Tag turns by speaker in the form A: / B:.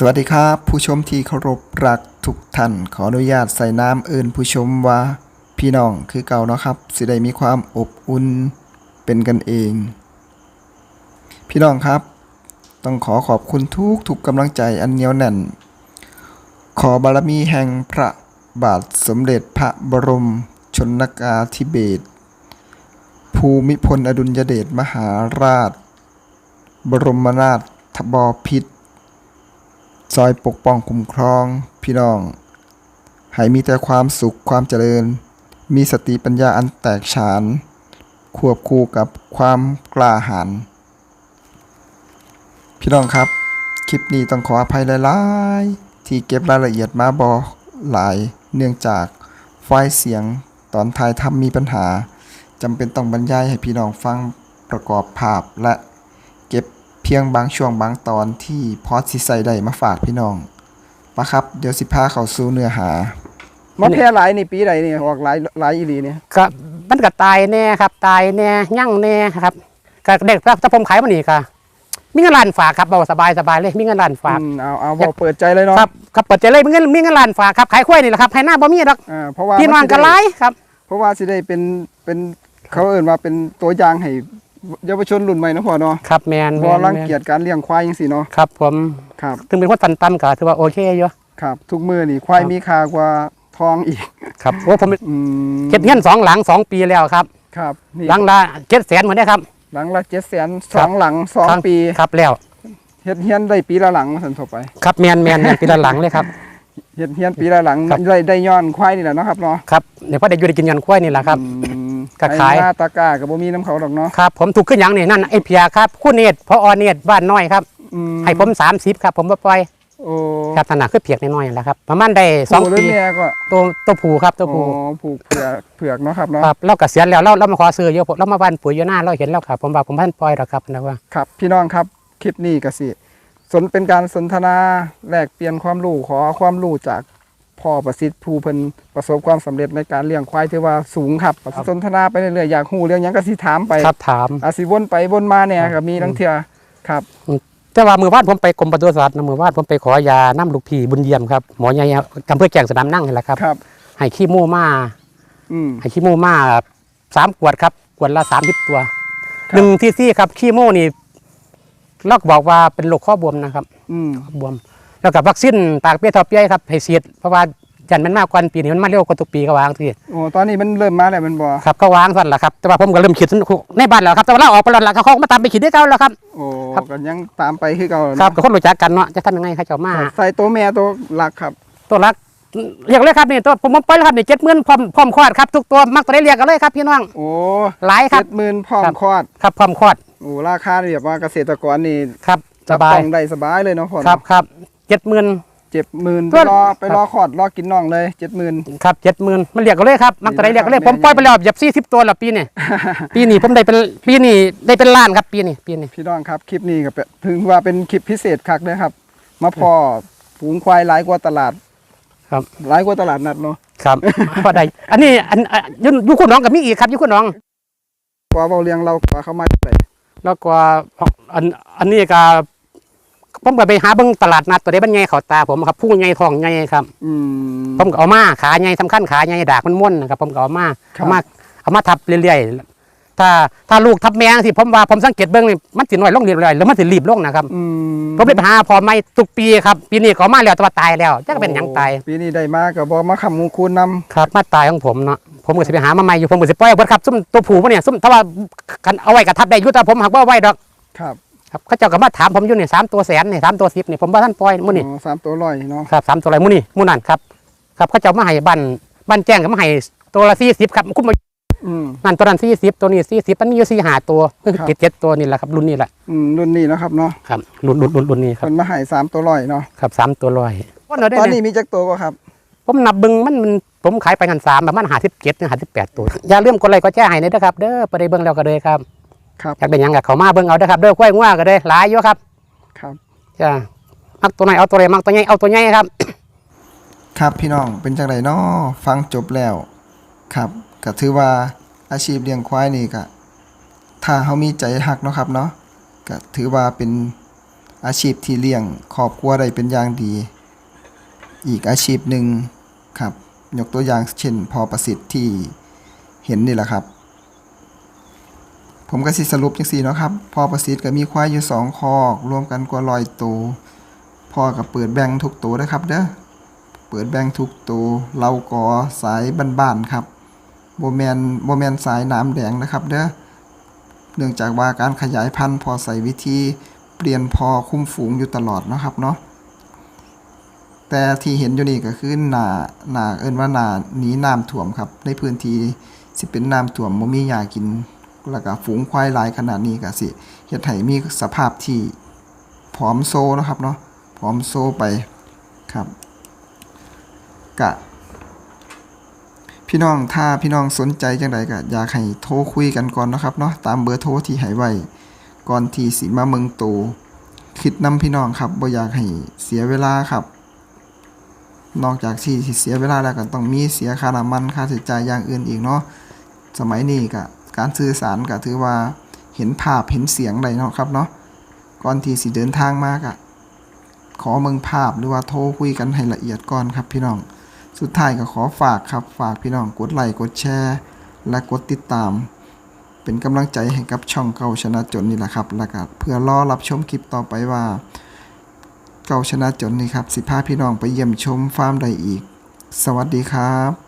A: สวัสดีครับ ผู้ชมที่เคารพรักทุกท่าน ขออนุญาตใส่น้ำเอินผู้ชมว่าพี่น้องคือเก่าเนาะครับ สิได้มีความอบอุ่นเป็นกันเอง พี่น้องครับ ต้องขอขอบคุณทุกทุกกำลังใจอันเหนียวแน่น ขอบารมีแห่งพระบาทสมเด็จพระบรมชนกาธิเบศรภูมิพลอดุลยเดชมหาราช บรมนาถบพิตร ซอยปกป้องคุ้มครอง พี่น้อง ให้มีแต่ความสุขความเจริญ มีสติปัญญาอันแตกฉาน ควบคู่กับความกล้าหาญพี่น้องครับ คลิปนี้ต้องขออภัยหลายๆ ที่เก็บรายละเอียดมาบอหลาย เนื่องจากไฟล์เสียงตอนถ่ายทำมีปัญหาจำเป็นต้องบรรยายให้พี่น้องฟังประกอบภาพและ พียงบางช่วงบางตอนที่พอดสิใส่ได้มาฝากพี่น้องปะครับ เดี๋ยวสิพาเข้าสู่เนื้อหา
B: มาแพร่หลายนี่ปีใดนี่ออกหลายหลายอีหลีเนี่ย
C: ก็มันก็ตายแน่ครับ ตายแน่ยั่งแน่ครับก็เด็กถ้าผมขายมันนี่ก็มีเงินล้านฝากครับเบาสบายสบายเลยมีเงินล้านฝาก
B: อืมเอาเอาบอกเปิดใจเลยเนาะ
C: ครับครับเปิดใจเลยมีเงินมีเงินล้านฝากครับขายกล้วยนี่แหละครับให้หน้าบ่มีดอก
B: อ่าเพราะว่า
C: พี่น้องก็หลายครับ
B: เพราะว่าสิได้เป็นเป็นเขาเอ่นว่าเป็นตัวอย่างให้ เยาวชนรุ่นใหม่เนาะพ่อเนาะ
C: ครับแมนแม
B: บ่
C: น
B: รัง
C: แม่น
B: เกียจการเลี้ยงควายจังซี่เนาะ
C: ครับผม
B: ครับ
C: ถึงเป็นคนตันตันๆก็ถือว่าโอเคอยู่
B: ครับ ทุกมือนี่ควาย
C: ครับ
B: มีค่ากว่าทองอีก
C: ครับโอ้ผม
B: อืม
C: เก็บเงินสองหลังสองปีแล้วครับ
B: ครับนี่
C: หลังละเจ็ดแสนเหมือนเด้ครับ
B: หลังละ700,000ส
C: ครั
B: อบงหลังสอง
C: ครั้ง
B: ปี
C: ครับแล้ว
B: เฮ็ดเฮียนได้ปีละหลังว่าซั่นทั่วไป
C: ครับแมนแมนแมนปีละหลังเลยครับ
B: เฮ็ดเฮียนปีละหลัง
C: ครับ
B: ได้ได้ย้อนควายนี่แหละเนาะครับเนาะ
C: ครับเดี๋ยวพอได้อยู่ได้กินเงินกล้วยนี่แหละครับ
B: อืม
C: ก็ขาย
B: ไอ้หน้าตะกร้าก็บ่มีน้ำเขาดอกเนาะ
C: ครับผมถูกขึ้นอย่างนี่นั่นไอ้เพียครับคู่เนตรพออเนตรบ้านน้อยครับ
B: อืม
C: ให้ผมสามสิบครับ ผมบ่ปล่อย
B: โอ้
C: ครับขนาดคือเพียกน้อยๆแหล้วครับประมาณได้สอง
B: ผู้หรื
C: ปี
B: เมียก็
C: ตัวตัวผูครับตัวผู
B: อ๋อผูกเผือกเผือกเนาะครับเนาะ
C: ครับเราเกษียณแล้วเราเรามาขอซื้อเยอะผมเรามาบ้านปุ๋ยอยู่หน้าเราเห็นแล้วครับผมบอกผมพันปล่อยหรอกครับนะว่า
B: ครับพี่น้องครับคลิปนี้ก็สิสนเป็นการสนทนาแลกเปลี่ยนความรู้ขอความรู้จาก พ่อประสิทธิ์ผู้เพิ่นประสบความสำเร็จในการเลี้ยงควายที่ว่าสูงครับสนทนาไปเรื่อยๆอยากฮู้เรื่องหยังก็สิถามไป
C: ครับถาม
B: อาจสิวนไปวนมาเนี่ยก็มีทั้งเทื่อครับ
C: แต่ว่ามือวาดผมไปกรมปศุสัตว์นะมือวาดผมไปขอยาน้ำลูกพี่บุญเยี่ยมครับหมอใหญ่กำเพื่อแกงสนามนั่งนี่แหละครับ
B: ครับ
C: ให้ขี้มูมา
B: อืม
C: ให้ขี้มูมาสามขวดครับขวดละสามสิบตัว
B: ครับ
C: หนึ่งที่ซี่ครับขี้มูนี่เราก็บอกว่าเป็นโรคข้อบวมนะครับ
B: อืม
C: บวม แล้วกับวัคซีนปากเปี้ยทอเปี้ยครับให้ฉีดเพราะว่ายันมันมากกว่าปีนี้มันมาเร็วกว่าทุกปีก็วางที
B: โอ้ตอนนี้มันเริ่มมาแล้วแมันบ่
C: ครับก็วางสั่นแหละครับแต่ว่าผมก็เริ่มขีดในบ้านแล้วครับแต่ว่าเราออกไปแล้วล่ะเขาก็มาตามไปขีดด้วยกันแล้วครับ
B: โอ้
C: ครับ
B: ก็ยังตามไปคือเก่า
C: ครับ
B: เนาะ
C: ก็คนรู้จักกันเนาะจะทำยังไงเขาจะเอามา
B: ใส่ตัวแม่ตัวหลักครับ
C: ตัวรักเรียกเลยครับนี่ตัวผมผมไปแล้วครับนี่เจ็ดหมื่นพร้อมพร้อมคลอดครับทุกตัวมักตัวได้เรียกกันเลยครับพี่น้อง
B: โอ้
C: หลายครับ
B: เจ็ดหมื่นพร้อม
C: ครับ
B: คลอด
C: ครับพร้อมคลอด
B: โอ้ราคานี่แบบว่าเกษตรกรนี่
C: ครับส
B: จับ
C: บา
B: ต้
C: ย
B: องได้สบายเลยเนาะพ่อ
C: ครับครับ เจ็ดหมื่น
B: เจ็ดหมื่น
C: เพื่
B: ไป
C: อน
B: รอไป
C: ครับ
B: รอคลอดรอกินน่องเลยเจ็ดหมื่น
C: ครับเจ็ดหมื่นมันเรียกกันเลยครับมักตัวได้เรียกกันเลย
B: นี่
C: ผ
B: นะ
C: มปล่อยไปแล้วหยับสี่สิบตัวแล้วปีนี้ปีนี้ผมได้เป็นปีนี้ได้เป็นล้านครับปีนี้ปีนี้
B: พี่น้องครับคลิปนี้ก็เป็นถึงว่าเป็นคลิปพิเศษคักนะครับ มาพอฝูงควายหลายกว่าตลาด
C: ครับ
B: หลายกว่าตลาดนัดเนาะ
C: ครับพอได้อันนี้อันอันอยุยุคุณน้องกับมีอีกครับอยุคุณน้อง
B: กว่าเบาเรียงเรากว่าเขามาได้
C: แล้วก็อันอันนี้ก็ ผมก็ไปหาเบิ่งตลาดนัดตัวได้บรรยายเขาตาผมครับผู้ใหญ่ทองใหญ่ครับ
B: อืม
C: ผมก็เอามาขาใหญ่สำคัญขาใหญ่ดากมันม้วนนะครับผมก็เอามา
B: ครับ
C: เอามาเอามาทับเรื่อยๆถ้าถ้าลูกทับแมงที่ผมว่าผมสังเกตเบิ่งนี่มันสิน้อยลงเรื่อยๆแล้วมันสิรีบลงนะครับ
B: อืม
C: ผมไปหาพอไม่ทุกปีครับปีนี้ก็เอามาแล้วแต่ว่าตายแล้วจะเป็นหยังตาย
B: ปีนี้ได้มากับบอมาคำมูคูณนำ
C: ครับมาตายของผมเนาะผมก็สิไปหามาใหม่อยู่ผมก็สิปล่อยเบิดครับซุ่มตัวผูมันเนี่ยซุ่มถ้าว่ากันเอาไว้กับทับได้อยู่แต่ผมหักว่าไว้ดอก
B: ครับ
C: ครับเขาเจ้าก็มาถามผมอยู่เนี่ยสามตัวแสนเนี่ยสามตัวสิบเนี่ยผมว่าท่านปล่อยมื้อนี่
B: อ๋อสามตัวร้อยเนาะ
C: ครับสามตัวอะไรมื้อนี่มื้อนั่นครับครับเขาเจ้ามาให้บ้านบ้านแจ้งก็มาให้ตัวละสี่สิบครับคุ้มมา
B: อืม
C: นั่นตัวนั้นสี่สิบตัวนี้สี่สิบมันมีอยู่สี่หาตัว
B: ครับ
C: เจ็ดเจ็ดตัวนี่แหละครับรุ่นนี้แหละ
B: อืมรุ่นนี้เนาะครับเนาะ
C: ครับรุ่นรุ่นรุ่นรุ่นนี้ครับ
B: เพิ่นมาให้สามตัวร้อยเนาะ
C: ครับสามตัวร้อย
B: ตอนนี้มีจักตัวก็ครับ
C: ผมนับเบึงมันมันผมขายไปกันสามประมาณหาสิบเจ็ดหาสิบแปดตัวอย่าลืมกดไลค์กดแชร์ให้นะครับ เด้อไปได้เบิ่งแล้วก็เลยครับ
B: ครับ
C: อยากเป็นหยังกับเขามาเบิ่งเอาเด้อครับเด้อกล้วยงัวก็ได้หลายอยู่ครับ
B: ครับ
C: จ้ามักตัวไหนเอาตัวไหนมักตัวใหญ่เอาตัวใหญ่ครับ
A: ครับพี่น้องเป็นจังไดน้อฟังจบแล้วครับก็ถือว่าอาชีพเลี้ยงควายนี่ก็ถ้าเฮามีใจฮักเนาะครับเนาะก็ถือว่าเป็นอาชีพที่เลี้ยงครอบครัวได้เป็นอย่างดี อีกอาชีพหนึ่งครับ ยกตัวอย่างเช่นพอประสิทธิ์ที่เห็นนี่แหละครับ ผมก็สิสรุปจังซี่เนาะครับพอประสิทธิ์ก็มีควายอยู่สองคอกรวมกันกว่าร้อยตัวพอก็เปิดแบ่งทุกตัวนะครับเด้อเปิดแบ่งทุกตัวเราก่อสายบ้านๆครับโบแมนโบแมนสายน้ำแดงนะครับเด้อเนื่องจากว่าการขยายพันธุ์พอใส่วิธีเปลี่ยนพอคุ้มฝูงอยู่ตลอดนะครับเนาะแต่ที่เห็นอยู่นี่ก็คือหนาหนาเอิ้นว่าหนาหนีน้ำท่วมครับ ในพื้นที่สิเป็นน้ำท่วมบ่มีหญ้ากิน แล้วก็ฝูงควายหลายขนาดนี้ก็สิเฮ็ดให้มีสภาพที่ผอมโซนะครับเนาะผอมโซไปครับกะพี่น้องถ้าพี่น้องสนใจจังไดก็อยากให้โทรคุยกันก่อนนะครับเนาะตามเบอร์โทรที่ให้ไว้ก่อนที่สิมาเมืองโตคิดนำพี่น้องครับบ่อยากให้เสียเวลาครับ นอกจากที่เสียเวลาแล้วก็ต้องมีเสียค่าน้ำมันค่าใช้จ่ายอย่างอื่นอีกเนาะสมัยนี้ก็ การสื่อสารก็ถือว่าเห็นภาพเห็นเสียงได้เนาะครับเนาะก่อนที่สิเดินทางมากอะขอเมืองภาพหรือว่าโทรคุยกันให้ละเอียดก่อนครับพี่น้อง สุดท้ายก็ขอฝากครับฝากพี่น้องกดไลค์กดแชร์และกดติดตาม เป็นกำลังใจให้กับช่องเก่าชนะจนนี่แหละครับแล้วก็เพื่อรอรับชมคลิปต่อไปว่า เก่าชนะจนนี่ครับสิพาพี่น้องไปเยี่ยมชมฟาร์มใดอีก สวัสดีครับ